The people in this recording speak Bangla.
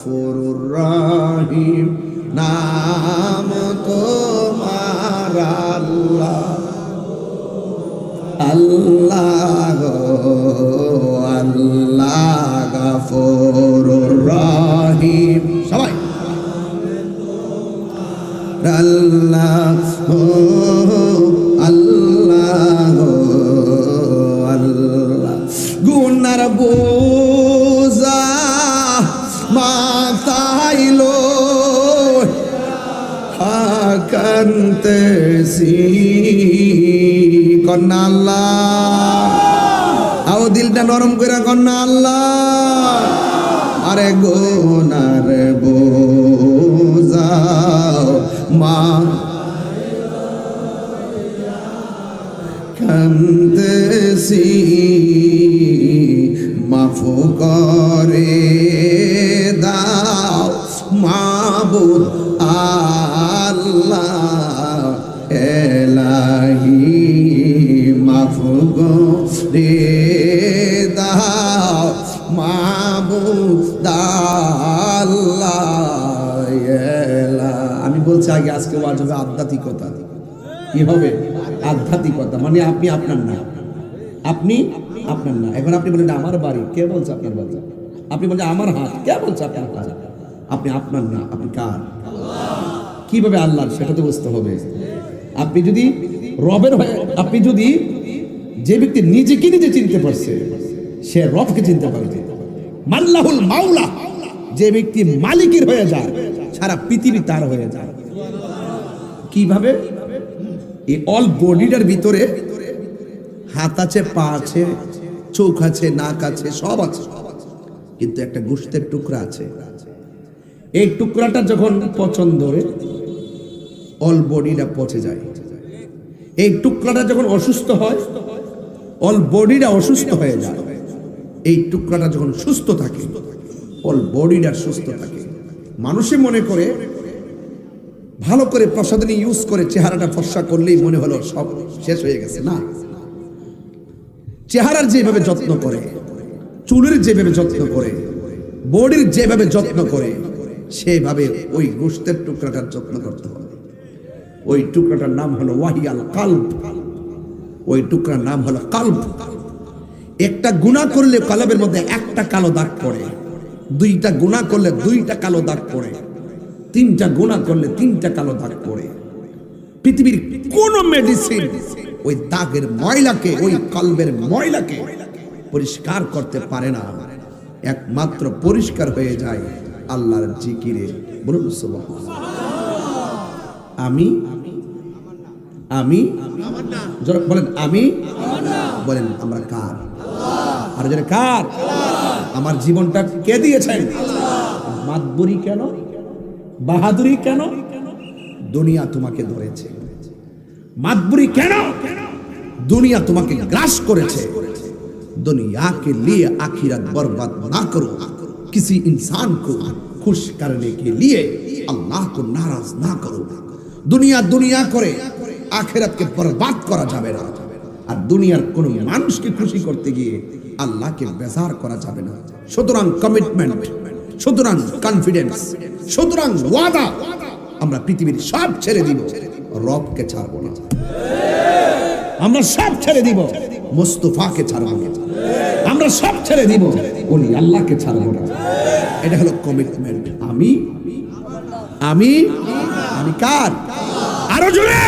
গফুরুর রহিম নাম তোমার আল্লাহ। আল্লাহ আল্লাহ গফুরুর রহিম সবাই। আল্লাহ মাথাইলো হাকান্তেছি কন্যা আল্লাহ। আও দিলটা নরম করে কন্যা আল্লাহ। আরে গোনার বোঝা মা। কান্দেছি মাফু করে। মাবুদ আল্লাহ এলাহি মাফু করে দাও মাবুদ আল্লাহ আমি বলছি আগে আজকে ওয়াজ হবে আধ্যাত্মিকতা। কি হবে? আধ্যাত্মিকতা। মানে আপনি আপনার না। আপনি আপনার না। এখন আপনি বলেন, আমার বাড়ি। কে বলছে আপনার বাড়ি? আপনি বলছেন আমার হাত। কে বলছে আপনার হাত? আপনি আপনার না, আপনি কার? কীভাবে আল্লাহর? সেটা তো বুঝতে হবে। আপনি যদি রবের হয়ে আপনি যদি যে ব্যক্তি নিজেকে নিজে চিনতে পারছে, সে রবকে চিনতে পারবে। মাল্লাহুল মাওলা, যে ব্যক্তি মালিকের হয়ে যায়, সারা পৃথিবী তার হয়ে যায়। কীভাবে? এই অল বডিটার ভিতরে হাত আছে, পা আছে, চোখ আছে, নাক আছে, সব আছে। কিন্তু একটা গোষ্ঠের টুকরা আছে। এই টুকরাটা যখন পছন্দ ধরে অল বডিটা পচে যায়। এই টুকরাটা যখন অসুস্থ হয় অল বডিটা অসুস্থ হয়ে যায়। এই টুকরাটা যখন সুস্থ থাকে অল বডিটা সুস্থ থাকে। মানুষে মনে করে, ভালো করে প্রসাধনী ইউজ করে চেহারাটা ফর্সা করলেই মনে হলো সব শেষ হয়ে গেছে। না। চেহারার যেভাবে যত্ন করে, চুলের যেভাবে যত্ন করে বডির যেভাবে যত্ন করে সেভাবে ওই গোষ্ঠের টুকরাটার যত্ন করতে হবে। ওই টুকরাটার নাম হলো ওয়াহিয়াল কাল্প ওই টুকরার নাম হলো কাল্প একটা গুণা করলে কলবের মধ্যে একটা কালো দাগ পড়ে, দুইটা গুণা করলে দুইটা কালো দাগ পড়ে, তিনটা গুণা করলে তিনটা কালো দাগ পড়ে। পৃথিবীর কোন মেডিসিন ওই দাগের ময়লাকে, ওই কলবের ময়লাকে পরিষ্কার করতে পারে না। একমাত্র পরিষ্কার হয়ে যায় আল্লাহর জিকিরে বলুন আমি? আমি? বলেন আমি? বলেন আমরা কার? আর যারা কার? আমার জীবনটা কে দিয়েছেন? মাতবুরি কেন? বাহাদুরি কেন? দুনিয়া তোমাকে ধরেছে। মাতবুরি কেন? দুনিয়া তোমাকে গ্রাস করেছে। দুনিয়াকে লিয়ে আখিরাত বরবাদ না করো किसी इंसान को खुश करने के लिए अल्लाह को नाराज ना करो দুনিয়া দুনিয়া করে আখেরাতকে বরবাদ করা যাবে না আর দুনিয়ার কোন মানুষকে খুশি করতে গিয়ে আল্লাহকে বেজার করা যাবে না সুতরাং কমিটমেন্ট সুতরাং কনফিডেন্স সুতরাং ওয়াদা আমরা পৃথিবীর সব ছেড়ে দিব রবকে ছাড়বো না আমরা সব ছেড়ে দিব মুস্তফাকে ছাড়বো না আমরা সব ছেড়ে দিব। উনি আল্লাহকে ছাড়বো না। এটা হলো কমিটমেন্ট আমি? আমি? আমি কার? আরও জোরে!